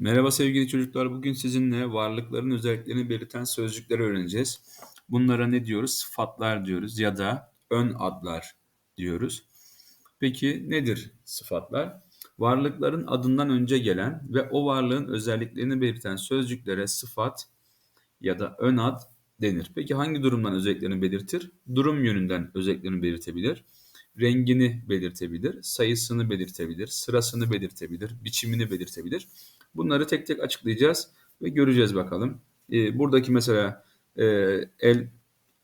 Merhaba sevgili çocuklar. Bugün sizinle varlıkların özelliklerini belirten sözcükleri öğreneceğiz. Bunlara ne diyoruz? Sıfatlar diyoruz ya da ön adlar diyoruz. Peki nedir sıfatlar? Varlıkların adından önce gelen ve o varlığın özelliklerini belirten sözcüklere sıfat ya da ön ad denir. Peki hangi durumdan özelliklerini belirtir? Durum yönünden özelliklerini belirtebilir rengini belirtebilir, sayısını belirtebilir, sırasını belirtebilir, biçimini belirtebilir. Bunları tek tek açıklayacağız ve göreceğiz bakalım. E, buradaki mesela e, el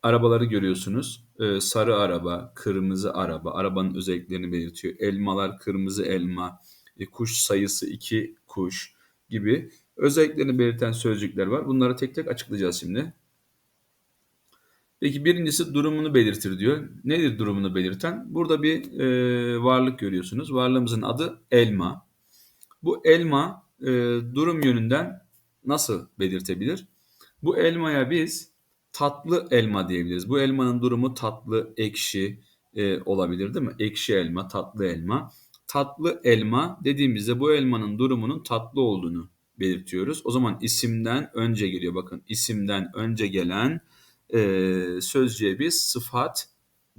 arabaları görüyorsunuz. E, sarı araba, kırmızı araba, arabanın özelliklerini belirtiyor. Elmalar, kırmızı elma, e, kuş sayısı iki kuş gibi özelliklerini belirten sözcükler var. Bunları tek tek açıklayacağız şimdi. Peki birincisi durumunu belirtir diyor. Nedir durumunu belirten? Burada bir e, varlık görüyorsunuz. Varlığımızın adı elma. Bu elma e, durum yönünden nasıl belirtebilir? Bu elmaya biz tatlı elma diyebiliriz. Bu elmanın durumu tatlı, ekşi e, olabilir değil mi? Ekşi elma, tatlı elma. Tatlı elma dediğimizde bu elmanın durumunun tatlı olduğunu belirtiyoruz. O zaman isimden önce geliyor. Bakın isimden önce gelen e, sözcüğe biz sıfat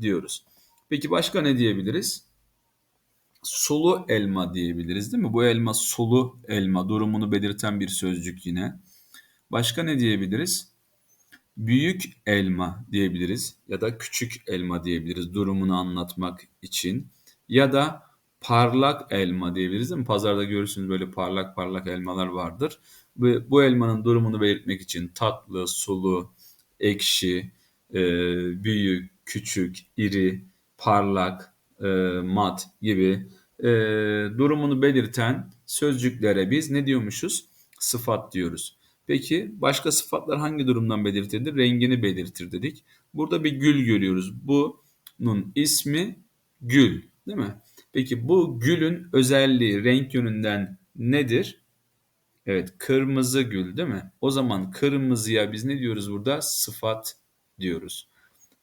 diyoruz. Peki başka ne diyebiliriz? Sulu elma diyebiliriz değil mi? Bu elma sulu elma durumunu belirten bir sözcük yine. Başka ne diyebiliriz? Büyük elma diyebiliriz ya da küçük elma diyebiliriz durumunu anlatmak için. Ya da parlak elma diyebiliriz değil mi? Pazarda görürsünüz böyle parlak parlak elmalar vardır. Bu, bu elmanın durumunu belirtmek için tatlı, sulu, ekşi, e, büyük, küçük, iri, parlak, e, mat gibi e, durumunu belirten sözcüklere biz ne diyormuşuz? Sıfat diyoruz. Peki başka sıfatlar hangi durumdan belirtilir? Rengini belirtir dedik. Burada bir gül görüyoruz. Bunun ismi gül değil mi? Peki bu gülün özelliği renk yönünden nedir? Evet kırmızı gül değil mi? O zaman kırmızıya biz ne diyoruz burada? Sıfat diyoruz.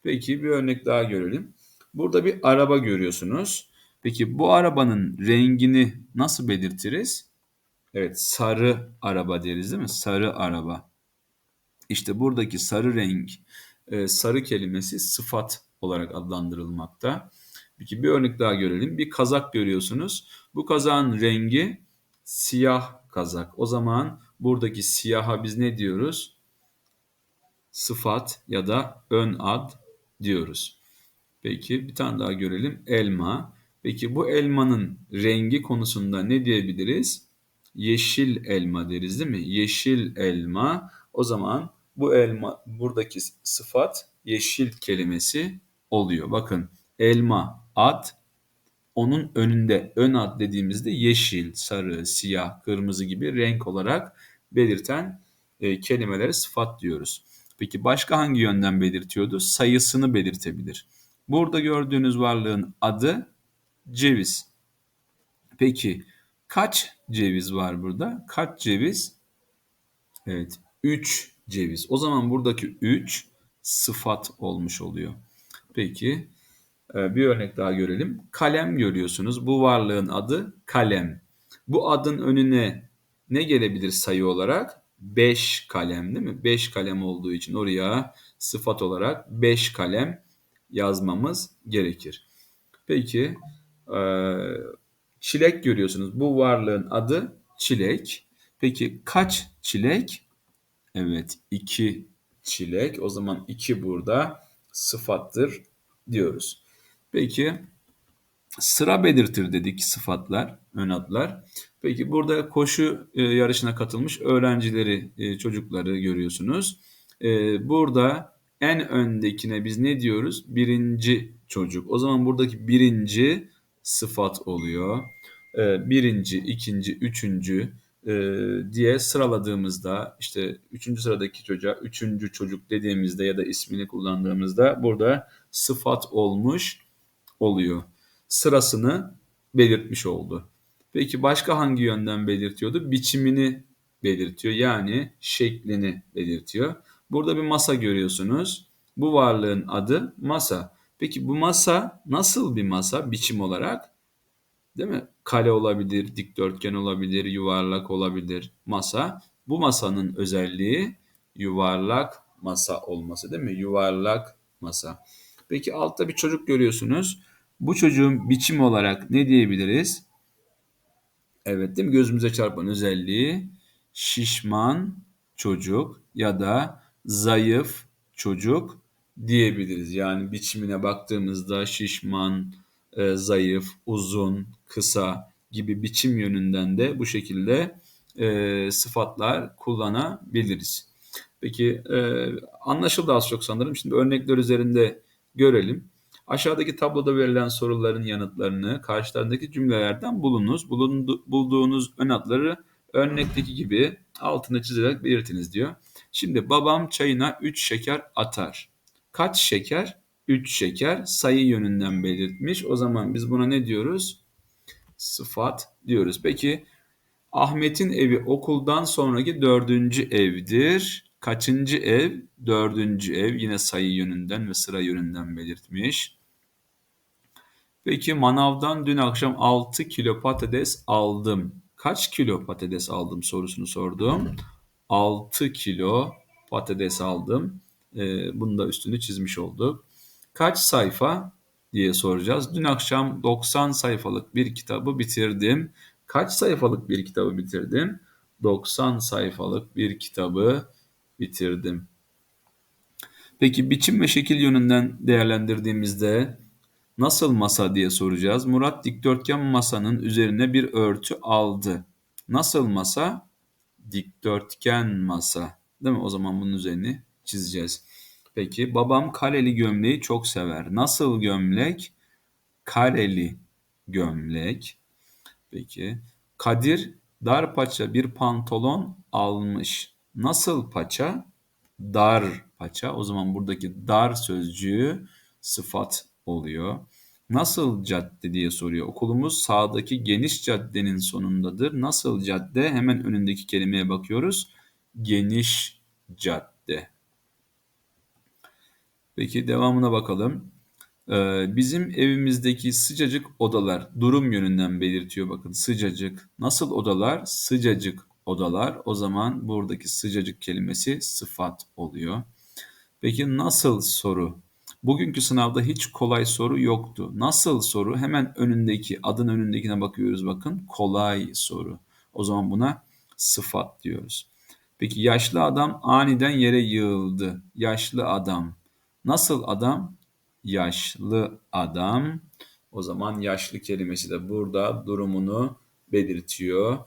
Peki bir örnek daha görelim. Burada bir araba görüyorsunuz. Peki bu arabanın rengini nasıl belirtiriz? Evet sarı araba deriz değil mi? Sarı araba. İşte buradaki sarı renk, e, sarı kelimesi sıfat olarak adlandırılmakta. Peki bir örnek daha görelim. Bir kazak görüyorsunuz. Bu kazağın rengi siyah kazak. O zaman buradaki siyaha biz ne diyoruz? Sıfat ya da ön ad diyoruz. Peki bir tane daha görelim. Elma. Peki bu elmanın rengi konusunda ne diyebiliriz? Yeşil elma deriz değil mi? Yeşil elma. O zaman bu elma buradaki sıfat yeşil kelimesi oluyor. Bakın elma ad onun önünde ön ad dediğimizde yeşil, sarı, siyah, kırmızı gibi renk olarak belirten e, kelimelere sıfat diyoruz. Peki başka hangi yönden belirtiyordu? Sayısını belirtebilir. Burada gördüğünüz varlığın adı ceviz. Peki kaç ceviz var burada? Kaç ceviz? Evet 3 ceviz. O zaman buradaki 3 sıfat olmuş oluyor. Peki ee, bir örnek daha görelim. Kalem görüyorsunuz. Bu varlığın adı kalem. Bu adın önüne ne gelebilir sayı olarak? 5 kalem değil mi? 5 kalem olduğu için oraya sıfat olarak 5 kalem yazmamız gerekir. Peki e, çilek görüyorsunuz. Bu varlığın adı çilek. Peki kaç çilek? Evet 2 çilek. O zaman 2 burada sıfattır diyoruz. Peki sıra belirtir dedik sıfatlar, ön adlar. Peki burada koşu e, yarışına katılmış öğrencileri, e, çocukları görüyorsunuz. Burada en öndekine biz ne diyoruz? Birinci çocuk. O zaman buradaki birinci sıfat oluyor. birinci, ikinci, üçüncü diye sıraladığımızda işte üçüncü sıradaki çocuğa üçüncü çocuk dediğimizde ya da ismini kullandığımızda burada sıfat olmuş oluyor. Sırasını belirtmiş oldu. Peki başka hangi yönden belirtiyordu? Biçimini belirtiyor. Yani şeklini belirtiyor. Burada bir masa görüyorsunuz. Bu varlığın adı masa. Peki bu masa nasıl bir masa biçim olarak? Değil mi? Kare olabilir, dikdörtgen olabilir, yuvarlak olabilir. Masa. Bu masanın özelliği yuvarlak masa olması değil mi? Yuvarlak masa. Peki altta bir çocuk görüyorsunuz. Bu çocuğun biçim olarak ne diyebiliriz? Evet değil mi? Gözümüze çarpan özelliği şişman çocuk ya da zayıf çocuk diyebiliriz. Yani biçimine baktığımızda şişman, e, zayıf, uzun, kısa gibi biçim yönünden de bu şekilde e, sıfatlar kullanabiliriz. Peki e, anlaşıldı az çok sanırım. Şimdi örnekler üzerinde görelim. Aşağıdaki tabloda verilen soruların yanıtlarını karşılarındaki cümlelerden bulunuz. Bulundu, bulduğunuz ön adları örnekteki gibi altına çizerek belirtiniz diyor. Şimdi babam çayına 3 şeker atar. Kaç şeker? 3 şeker sayı yönünden belirtmiş. O zaman biz buna ne diyoruz? Sıfat diyoruz. Peki Ahmet'in evi okuldan sonraki dördüncü evdir. Kaçıncı ev? Dördüncü ev. Yine sayı yönünden ve sıra yönünden belirtmiş. Peki manavdan dün akşam 6 kilo patates aldım. Kaç kilo patates aldım sorusunu sordum. 6 kilo patates aldım. Ee, bunu da üstünü çizmiş olduk. Kaç sayfa diye soracağız. Dün akşam 90 sayfalık bir kitabı bitirdim. Kaç sayfalık bir kitabı bitirdim? 90 sayfalık bir kitabı bitirdim. Peki biçim ve şekil yönünden değerlendirdiğimizde nasıl masa diye soracağız. Murat dikdörtgen masanın üzerine bir örtü aldı. Nasıl masa? Dikdörtgen masa. Değil mi? O zaman bunun üzerine çizeceğiz. Peki babam kareli gömleği çok sever. Nasıl gömlek? Kareli gömlek. Peki. Kadir dar paça bir pantolon almış. Nasıl paça? Dar paça. O zaman buradaki dar sözcüğü sıfat oluyor. Nasıl cadde diye soruyor. Okulumuz sağdaki geniş caddenin sonundadır. Nasıl cadde? Hemen önündeki kelimeye bakıyoruz. Geniş cadde. Peki devamına bakalım. Ee, bizim evimizdeki sıcacık odalar durum yönünden belirtiyor bakın sıcacık. Nasıl odalar? Sıcacık odalar. O zaman buradaki sıcacık kelimesi sıfat oluyor. Peki nasıl soru? Bugünkü sınavda hiç kolay soru yoktu. Nasıl soru? Hemen önündeki adın önündekine bakıyoruz bakın. Kolay soru. O zaman buna sıfat diyoruz. Peki yaşlı adam aniden yere yığıldı. Yaşlı adam. Nasıl adam? yaşlı adam. O zaman yaşlı kelimesi de burada durumunu belirtiyor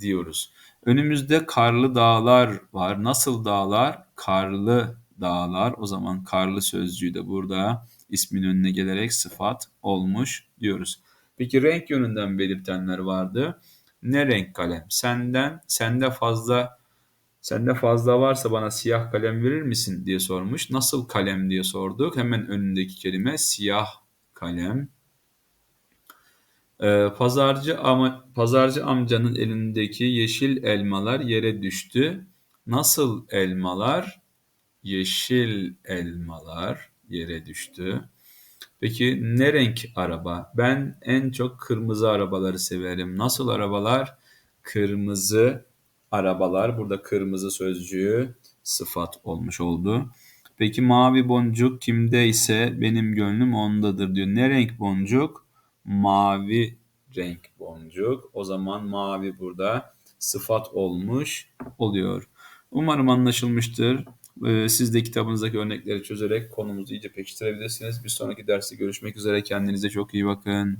diyoruz. Önümüzde karlı dağlar var. Nasıl dağlar? Karlı dağlar. O zaman karlı sözcüğü de burada ismin önüne gelerek sıfat olmuş diyoruz. Peki renk yönünden belirtenler vardı. Ne renk kalem? Senden, sende fazla Sende fazla varsa bana siyah kalem verir misin diye sormuş. Nasıl kalem diye sorduk. Hemen önündeki kelime siyah kalem. Ee, pazarcı ama pazarcı amcanın elindeki yeşil elmalar yere düştü. Nasıl elmalar? Yeşil elmalar yere düştü. Peki ne renk araba? Ben en çok kırmızı arabaları severim. Nasıl arabalar? Kırmızı arabalar. Burada kırmızı sözcüğü sıfat olmuş oldu. Peki mavi boncuk kimdeyse benim gönlüm ondadır diyor. Ne renk boncuk? Mavi renk boncuk. O zaman mavi burada sıfat olmuş oluyor. Umarım anlaşılmıştır. Ee, siz de kitabınızdaki örnekleri çözerek konumuzu iyice pekiştirebilirsiniz. Bir sonraki derste görüşmek üzere. Kendinize çok iyi bakın.